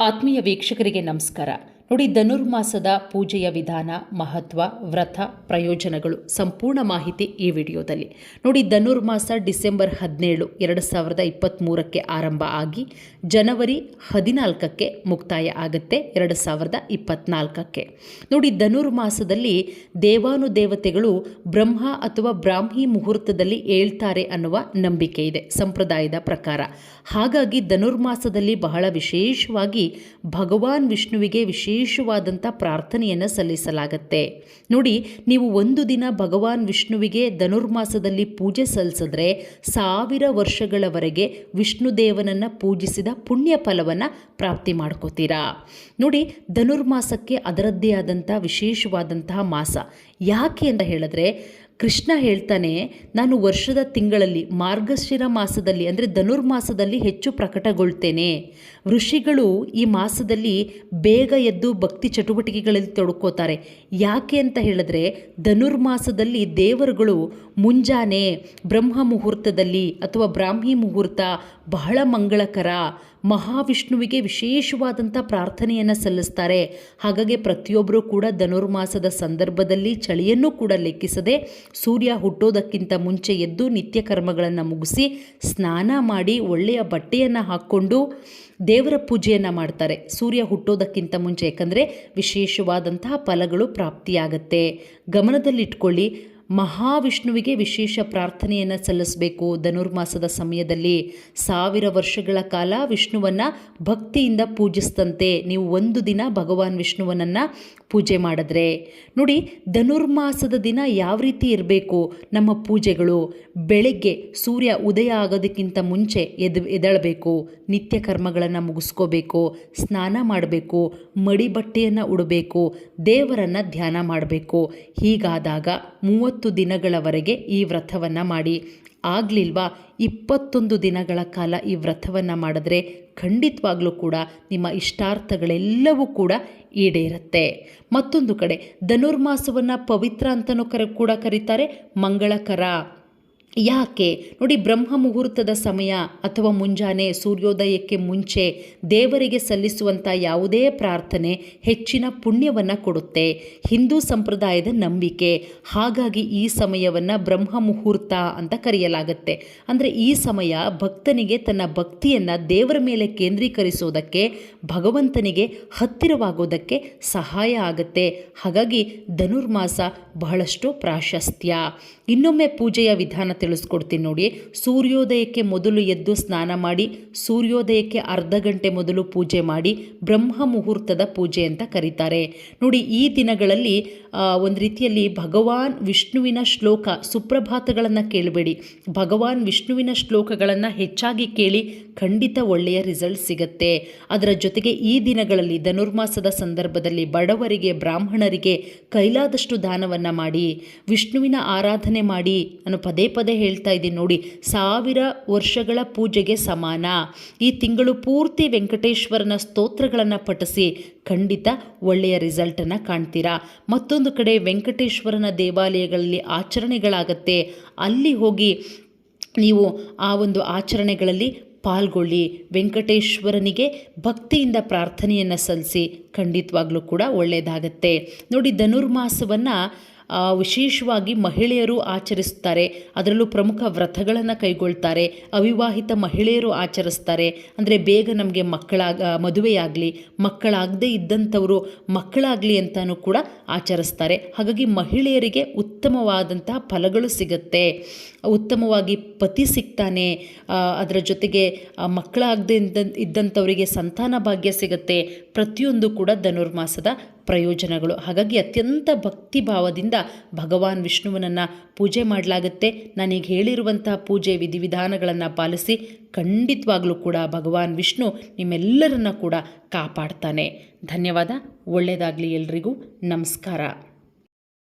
ಆತ್ಮೀಯ ವೀಕ್ಷಕರಿಗೆ ನಮಸ್ಕಾರ. ನೋಡಿ, ಧನುರ್ಮಾಸದ ಪೂಜೆಯ ವಿಧಾನ, ಮಹತ್ವ, ವ್ರತ, ಪ್ರಯೋಜನಗಳು ಸಂಪೂರ್ಣ ಮಾಹಿತಿ ಈ ವಿಡಿಯೋದಲ್ಲಿ. ನೋಡಿ, ಧನುರ್ಮಾಸ ಡಿಸೆಂಬರ್ ಹದಿನೇಳು, ಎರಡು ಸಾವಿರದ ಇಪ್ಪತ್ತ್ಮೂರಕ್ಕೆ ಆರಂಭ ಆಗಿ ಜನವರಿ ಹದಿನಾಲ್ಕಕ್ಕೆ ಮುಕ್ತಾಯ ಆಗುತ್ತೆ, ಎರಡು ಸಾವಿರದ ಇಪ್ಪತ್ನಾಲ್ಕಕ್ಕೆ. ನೋಡಿ, ಧನುರ್ಮಾಸದಲ್ಲಿ ದೇವಾನುದೇವತೆಗಳು ಬ್ರಹ್ಮ ಅಥವಾ ಬ್ರಾಹ್ಮಿ ಮುಹೂರ್ತದಲ್ಲಿ ಏಳ್ತಾರೆ ಅನ್ನುವ ನಂಬಿಕೆ ಇದೆ, ಸಂಪ್ರದಾಯದ ಪ್ರಕಾರ. ಹಾಗಾಗಿ ಧನುರ್ಮಾಸದಲ್ಲಿ ಬಹಳ ವಿಶೇಷವಾಗಿ ಭಗವಾನ್ ವಿಷ್ಣುವಿಗೆ ವಿಶೇಷವಾದಂಥ ಪ್ರಾರ್ಥನೆಯನ್ನು ಸಲ್ಲಿಸಲಾಗತ್ತೆ. ನೋಡಿ, ನೀವು ಒಂದು ದಿನ ಭಗವಾನ್ ವಿಷ್ಣುವಿಗೆ ಧನುರ್ಮಾಸದಲ್ಲಿ ಪೂಜೆ ಸಲ್ಲಿಸಿದ್ರೆ ಸಾವಿರ ವರ್ಷಗಳವರೆಗೆ ವಿಷ್ಣುದೇವನನ್ನು ಪೂಜಿಸಿದ ಪುಣ್ಯ ಫಲವನ್ನು ಪ್ರಾಪ್ತಿ ಮಾಡ್ಕೋತೀರಾ? ನೋಡಿ, ಧನುರ್ಮಾಸಕ್ಕೆ ಅದರದ್ದೇ ಆದಂಥ ವಿಶೇಷವಾದಂತಹ ಮಾಸ ಯಾಕೆ ಅಂತ ಹೇಳಿದ್ರೆ ಕೃಷ್ಣ ಹೇಳ್ತಾನೆ, ನಾನು ವರ್ಷದ ತಿಂಗಳಲ್ಲಿ, ಮಾರ್ಗಶಿರ ಮಾಸದಲ್ಲಿ, ಅಂದರೆ ಧನುರ್ಮಾಸದಲ್ಲಿ ಹೆಚ್ಚು ಪ್ರಕಟಗೊಳ್ತೇನೆ. ಋಷಿಗಳು ಈ ಮಾಸದಲ್ಲಿ ಬೇಗ ಎದ್ದು ಭಕ್ತಿ ಚಟುವಟಿಕೆಗಳಲ್ಲಿ ತೊಡ್ಕೋತಾರೆ. ಯಾಕೆ ಅಂತ ಹೇಳಿದ್ರೆ, ಧನುರ್ಮಾಸದಲ್ಲಿ ದೇವರುಗಳು ಮುಂಜಾನೆ ಬ್ರಹ್ಮ ಮುಹೂರ್ತದಲ್ಲಿ ಅಥವಾ ಬ್ರಾಹ್ಮಿ ಮುಹೂರ್ತ ಬಹಳ ಮಂಗಳಕರ. ಮಹಾವಿಷ್ಣುವಿಗೆ ವಿಶೇಷವಾದಂಥ ಪ್ರಾರ್ಥನೆಯನ್ನು ಸಲ್ಲಿಸ್ತಾರೆ. ಹಾಗಾಗಿ ಪ್ರತಿಯೊಬ್ಬರೂ ಕೂಡ ಧನುರ್ಮಾಸದ ಸಂದರ್ಭದಲ್ಲಿ ಚಳಿಯನ್ನು ಕೂಡ ಲೆಕ್ಕಿಸದೆ ಸೂರ್ಯ ಹುಟ್ಟೋದಕ್ಕಿಂತ ಮುಂಚೆ ಎದ್ದು ನಿತ್ಯ ಕರ್ಮಗಳನ್ನು ಮುಗಿಸಿ ಸ್ನಾನ ಮಾಡಿ ಒಳ್ಳೆಯ ಬಟ್ಟೆಯನ್ನು ಹಾಕ್ಕೊಂಡು ದೇವರ ಪೂಜೆಯನ್ನು ಮಾಡ್ತಾರೆ. ಸೂರ್ಯ ಹುಟ್ಟೋದಕ್ಕಿಂತ ಮುಂಚೆ ಯಾಕಂದರೆ ವಿಶೇಷವಾದಂತಹ ಫಲಗಳು ಪ್ರಾಪ್ತಿಯಾಗತ್ತೆ. ಗಮನದಲ್ಲಿಟ್ಕೊಳ್ಳಿ. ಮಹಾವಿಷ್ಣುವಿಗೆ ವಿಶೇಷ ಪ್ರಾರ್ಥನೆಯನ್ನು ಸಲ್ಲಿಸಬೇಕು. ಧನುರ್ಮಾಸದ ಸಮಯದಲ್ಲಿ ಸಾವಿರ ವರ್ಷಗಳ ಕಾಲ ವಿಷ್ಣುವನ್ನು ಭಕ್ತಿಯಿಂದ ಪೂಜಿಸ್ತಂತೆ ನೀವು ಒಂದು ದಿನ ಭಗವಾನ್ ವಿಷ್ಣುವನನ್ನು ಪೂಜೆ ಮಾಡಿದ್ರೆ. ನೋಡಿ, ಧನುರ್ಮಾಸದ ದಿನ ಯಾವ ರೀತಿ ಇರಬೇಕು ನಮ್ಮ ಪೂಜೆಗಳು? ಬೆಳಗ್ಗೆ ಸೂರ್ಯ ಉದಯ ಆಗೋದಕ್ಕಿಂತ ಮುಂಚೆ ಎದ್ ಎದಳಬೇಕು ನಿತ್ಯ ಕರ್ಮಗಳನ್ನು ಮುಗಿಸ್ಕೋಬೇಕು. ಸ್ನಾನ ಮಾಡಬೇಕು. ಮಡಿ ಬಟ್ಟೆಯನ್ನು ಉಡಬೇಕು. ದೇವರನ್ನು ಧ್ಯಾನ ಮಾಡಬೇಕು. ಹೀಗಾದಾಗ ಮೂವತ್ತು ದಿನಗಳವರೆಗೆ ಈ ವ್ರತವನ್ನು ಮಾಡಿ. ಆಗಲಿಲ್ವಾ? ಇಪ್ಪತ್ತೊಂದು ದಿನಗಳ ಕಾಲ ಈ ವ್ರತವನ್ನು ಮಾಡಿದ್ರೆ ಖಂಡಿತವಾಗ್ಲೂ ಕೂಡ ನಿಮ್ಮ ಇಷ್ಟಾರ್ಥಗಳೆಲ್ಲವೂ ಕೂಡ ಈಡೇರುತ್ತೆ. ಮತ್ತೊಂದು ಕಡೆ, ಧನುರ್ಮಾಸವನ್ನು ಪವಿತ್ರ ಅಂತಲೂ ಕರೆ, ಕೂಡ ಕರೀತಾರೆ, ಮಂಗಳಕರ. ಯಾಕೆ? ನೋಡಿ, ಬ್ರಹ್ಮ ಮುಹೂರ್ತದ ಸಮಯ ಅಥವಾ ಮುಂಜಾನೆ ಸೂರ್ಯೋದಯಕ್ಕೆ ಮುಂಚೆ ದೇವರಿಗೆ ಸಲ್ಲಿಸುವಂಥ ಯಾವುದೇ ಪ್ರಾರ್ಥನೆ ಹೆಚ್ಚಿನ ಪುಣ್ಯವನ್ನು ಕೊಡುತ್ತೆ. ಹಿಂದೂ ಸಂಪ್ರದಾಯದ ನಂಬಿಕೆ. ಹಾಗಾಗಿ ಈ ಸಮಯವನ್ನು ಬ್ರಹ್ಮ ಮುಹೂರ್ತ ಅಂತ ಕರೆಯಲಾಗುತ್ತೆ. ಅಂದರೆ ಈ ಸಮಯ ಭಕ್ತನಿಗೆ ತನ್ನ ಭಕ್ತಿಯನ್ನು ದೇವರ ಮೇಲೆ ಕೇಂದ್ರೀಕರಿಸೋದಕ್ಕೆ, ಭಗವಂತನಿಗೆ ಹತ್ತಿರವಾಗೋದಕ್ಕೆ ಸಹಾಯ ಆಗುತ್ತೆ. ಹಾಗಾಗಿ ಧನುರ್ಮಾಸ ಬಹಳಷ್ಟು ಪ್ರಾಶಸ್ತ್ಯ. ಇನ್ನೊಮ್ಮೆ ಪೂಜೆಯ ವಿಧಾನ ತಿಳಿಸ್ಕೊಡ್ತೀನಿ ನೋಡಿ. ಸೂರ್ಯೋದಯಕ್ಕೆ ಮೊದಲು ಎದ್ದು ಸ್ನಾನ ಮಾಡಿ, ಸೂರ್ಯೋದಯಕ್ಕೆ ಅರ್ಧ ಗಂಟೆ ಮೊದಲು ಪೂಜೆ ಮಾಡಿ, ಬ್ರಹ್ಮ ಮುಹೂರ್ತದ ಪೂಜೆ ಅಂತ ಕರೀತಾರೆ. ನೋಡಿ, ಈ ದಿನಗಳಲ್ಲಿ ಒಂದು ರೀತಿಯಲ್ಲಿ ಭಗವಾನ್ ವಿಷ್ಣುವಿನ ಶ್ಲೋಕ ಸುಪ್ರಭಾತಗಳನ್ನು ಕೇಳಬೇಡಿ. ಭಗವಾನ್ ವಿಷ್ಣುವಿನ ಶ್ಲೋಕಗಳನ್ನು ಹೆಚ್ಚಾಗಿ ಕೇಳಿ ಖಂಡಿತ ಒಳ್ಳೆಯ ರಿಸಲ್ಟ್ ಸಿಗುತ್ತೆ. ಅದರ ಜೊತೆಗೆ ಈ ದಿನಗಳಲ್ಲಿ ಧನುರ್ಮಾಸದ ಸಂದರ್ಭದಲ್ಲಿ ಬಡವರಿಗೆ, ಬ್ರಾಹ್ಮಣರಿಗೆ ಕೈಲಾದಷ್ಟು ದಾನವನ್ನು ಮಾಡಿ, ವಿಷ್ಣುವಿನ ಆರಾಧನೆ ಮಾಡಿ ನಾನು ಪದೇ ಪದೇ ಹೇಳ್ತಾ ಇದ್ದೀನಿ ನೋಡಿ, ಸಾವಿರ ವರ್ಷಗಳ ಪೂಜೆಗೆ ಸಮಾನ. ಈ ತಿಂಗಳು ಪೂರ್ತಿ ವೆಂಕಟೇಶ್ವರನ ಸ್ತೋತ್ರಗಳನ್ನು ಪಠಿಸಿ ಖಂಡಿತ ಒಳ್ಳೆಯ ರಿಸಲ್ಟನ್ನು ಕಾಣ್ತೀರಾ. ಮತ್ತೊಂದು ಕಡೆ ವೆಂಕಟೇಶ್ವರನ ದೇವಾಲಯಗಳಲ್ಲಿ ಆಚರಣೆಗಳಾಗತ್ತೆ. ಅಲ್ಲಿ ಹೋಗಿ ನೀವು ಆ ಒಂದು ಆಚರಣೆಗಳಲ್ಲಿ ಪಾಲ್ಗೊಳ್ಳಿ. ವೆಂಕಟೇಶ್ವರನಿಗೆ ಭಕ್ತಿಯಿಂದ ಪ್ರಾರ್ಥನೆಯನ್ನು ಸಲ್ಲಿಸಿ ಖಂಡಿತವಾಗ್ಲೂ ಕೂಡ ಒಳ್ಳೆಯದಾಗತ್ತೆ. ನೋಡಿ, ಧನುರ್ಮಾಸವನ್ನು ವಿಶೇಷವಾಗಿ ಮಹಿಳೆಯರು ಆಚರಿಸ್ತಾರೆ. ಅದರಲ್ಲೂ ಪ್ರಮುಖ ವ್ರತಗಳನ್ನು ಕೈಗೊಳ್ತಾರೆ. ಅವಿವಾಹಿತ ಮಹಿಳೆಯರು ಆಚರಿಸ್ತಾರೆ. ಅಂದರೆ ಬೇಗ ನಮಗೆ ಮಕ್ಕಳಾಗ, ಮದುವೆಯಾಗಲಿ, ಮಕ್ಕಳಾಗದೇ ಇದ್ದಂಥವರು ಮಕ್ಕಳಾಗಲಿ ಅಂತಲೂ ಕೂಡ ಆಚರಿಸ್ತಾರೆ. ಹಾಗಾಗಿ ಮಹಿಳೆಯರಿಗೆ ಉತ್ತಮವಾದಂತಹ ಫಲಗಳು ಸಿಗುತ್ತೆ. ಉತ್ತಮವಾಗಿ ಪತಿ ಸಿಗ್ತಾನೆ. ಅದರ ಜೊತೆಗೆ ಮಕ್ಕಳಾಗದೇ ಇದ್ದ, ಇದ್ದಂಥವರಿಗೆ ಸಂತಾನ ಭಾಗ್ಯ ಸಿಗುತ್ತೆ. ಪ್ರತಿಯೊಂದು ಕೂಡ ಧನುರ್ಮಾಸದ ಪ್ರಯೋಜನಗಳು. ಹಾಗಾಗಿ ಅತ್ಯಂತ ಭಕ್ತಿ ಭಾವದಿಂದ ಭಗವಾನ್ ವಿಷ್ಣುವನನ್ನು ಪೂಜೆ ಮಾಡಲಾಗುತ್ತೆ. ನನಗೆ ಹೇಳಿರುವಂತಹ ಪೂಜೆ ವಿಧಿವಿಧಾನಗಳನ್ನು ಪಾಲಿಸಿ ಖಂಡಿತವಾಗಲೂ ಕೂಡ ಭಗವಾನ್ ವಿಷ್ಣು ನಿಮ್ಮೆಲ್ಲರನ್ನ ಕೂಡ ಕಾಪಾಡ್ತಾನೆ. ಧನ್ಯವಾದ. ಒಳ್ಳೆಯದಾಗಲಿ ಎಲ್ರಿಗೂ. ನಮಸ್ಕಾರ.